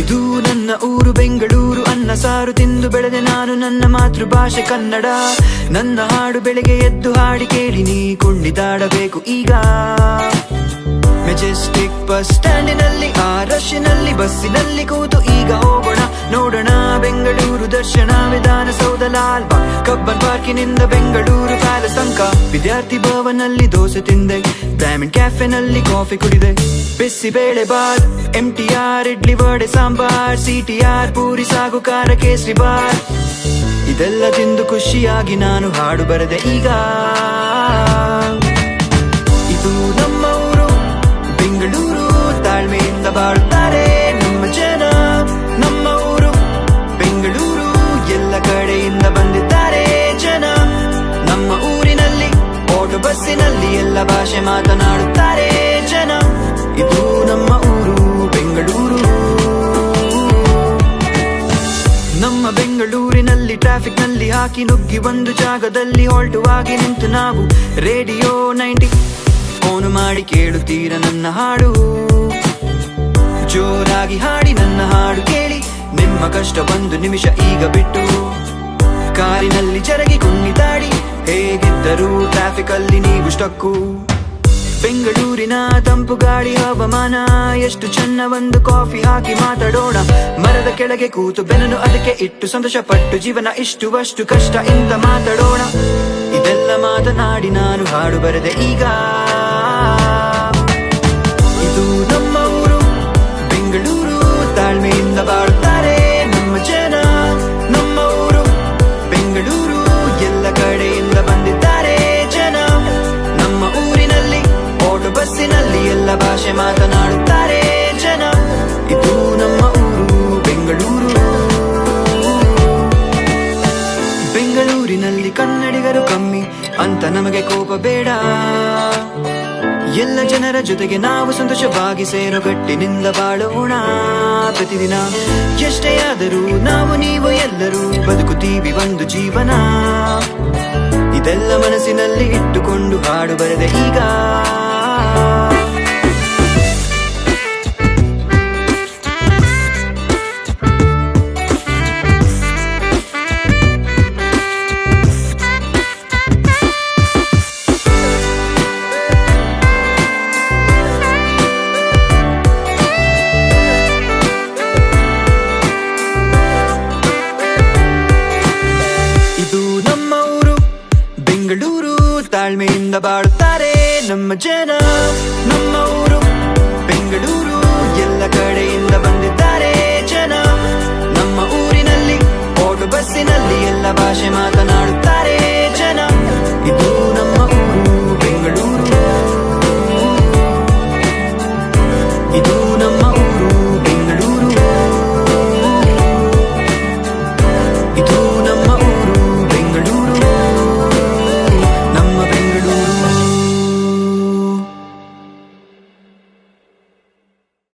ಇದು ನನ್ನ ಊರು ಬೆಂಗಳೂರು, ಅನ್ನ ಸಾರು ತಿಂದು ಬೆಳೆದೆ ನಾನು ನನ್ನ ಮಾತೃಭಾಷೆ ಕನ್ನಡ. ನನ್ನ ಹಾಡು ಬೆಳಗ್ಗೆ ಎದ್ದು ಹಾಡಿ ಕೇಳಿ ನೀ ಕೊಂಡಿದಾಡಬೇಕು ಈಗ. ಮೆಜೆಸ್ಟಿಕ್ ಬಸ್ ಸ್ಟ್ಯಾಂಡಿನಲ್ಲಿ ಆ ರಶ್ನಲ್ಲಿ ಬಸ್ಸಿನಲ್ಲಿ ಕೂತು ಈಗ ಹೋಗೋಣ, ನೋಡೋಣ. ಬೆಂಗಳೂರು ದರ್ಶನ ವಿಧಾನಸೌಧ ಲಾಲ್ ಕಬ್ಬನ್ ಪಾರ್ಕಿನಿಂದ ಬೆಂಗಳೂರು ಕಾಲ ಸಂಕ ವಿದ್ಯಾರ್ಥಿ ಭವನಲ್ಲಿ ದೋಸೆ ತಿಂದೆ ಬ್ರಾಹ್ಮಿಣ್ ಕ್ಯಾಫೆನಲ್ಲಿ coffee ಕುಡಿದೆ. Bisi bele bath M T R idli vada, sambar C T R puri, sagu, ಖಾರ, ಕೇಸರಿ ಬಾರ್. ಇದೆಲ್ಲ ತಿಂದು ಖುಷಿಯಾಗಿ ನಾನು ಹಾಡು ಬರೆದೆ ಈಗ. ಇದು ನಮ್ಮ ಊರು, ಬೆಂಗಳೂರು, ತಾಳ್ಮೆಯಿಂದ ಬಾಳುತ್ತಾರೆ ನಮ್ಮ ಜನ. ನಮ್ಮ ಊರು, ಬೆಂಗಳೂರು, ಎಲ್ಲ ಕಡೆಯಿಂದ ಬಂದಿದ್ದಾರೆ ಜನ. ನಮ್ಮ ಊರಿನಲ್ಲಿ ಓಟು ಬಸ್ಸಿನಲ್ಲಿ ಎಲ್ಲ ಭಾಷೆ ಮಾತನಾಡುತ್ತಾರೆ. ಟ್ರಾಫಿಕ್ನಲ್ಲಿ ಹಾಕಿ ನುಗ್ಗಿ ಒಂದು ಜಾಗದಲ್ಲಿ ಹೊಲ್ಟುವಾಗಿ ನಿಂತು ನಾವು ರೇಡಿಯೋ ನೈಂಟಿ ಫೋನು ಮಾಡಿ ಕೇಳುತ್ತೀರ ನನ್ನ ಹಾಡು. ಜೋರಾಗಿ ಹಾಡಿ ನನ್ನ ಹಾಡು ಕೇಳಿ, ನಿಮ್ಮ ಕಷ್ಟ ಒಂದು ನಿಮಿಷ ಈಗ ಬಿಟ್ಟು. ಕಾರಿನಲ್ಲಿ ಜರಗಿ ಕುಣ್ಣಿದಾಡಿ ಹೇಗಿದ್ದರೂ ಟ್ರಾಫಿಕ್ ಅಲ್ಲಿ ನೀವು ಸ್ಟಕ್ಕು ಬೆಂಗಳೂರಿನ ತಂಪು ಗಾಳಿ ಹವಾಮಾನ. ಎಷ್ಟು ಚೆನ್ನ ಒಂದು ಕಾಫಿ ಹಾಕಿ ಮಾತಾಡೋಣ. ಮರದ ಕೆಳಗೆ ಕೂತು ಬೆನನು ಅದಕ್ಕೆ ಇಟ್ಟು ಸಂತೋಷ ಪಟ್ಟು ಜೀವನ ಇಷ್ಟು ಅಷ್ಟು ಕಷ್ಟ ಇಂತ ಮಾತಾಡೋಣ. ಇದೆಲ್ಲ ಮಾತನಾಡಿ ನಾನು ಹಾಡು ಬರೆದೆ ಈಗ. ಅಂತ ನಮಗೆ ಕೋಪ ಬೇಡ. ಎಲ್ಲ ಜನರ ಜೊತೆಗೆ ನಾವು ಸಂತೋಷವಾಗಿ ಸೇರುಗಟ್ಟಿನಿಂದ ಬಾಳೋಣ. ಪ್ರತಿದಿನ ಎಷ್ಟೇ ಆದರೂ ನಾವು ನೀವು ಎಲ್ಲರೂ ಬದುಕುತ್ತೀವಿ ಒಂದು ಜೀವನ. ಇದೆಲ್ಲ ಮನಸ್ಸಿನಲ್ಲಿ ಇಟ್ಟುಕೊಂಡು ಹಾಡು ಬರೆದ ಈಗ. ತಾಳ್ಮೆಯಿಂದ ಬಾಳುತ್ತಾರೆ ನಮ್ಮ ಜನ ನಮ್ಮ ಊರು ಬೆಂಗಳೂರು ಎಲ್ಲ ಕಡೆಯಿಂದ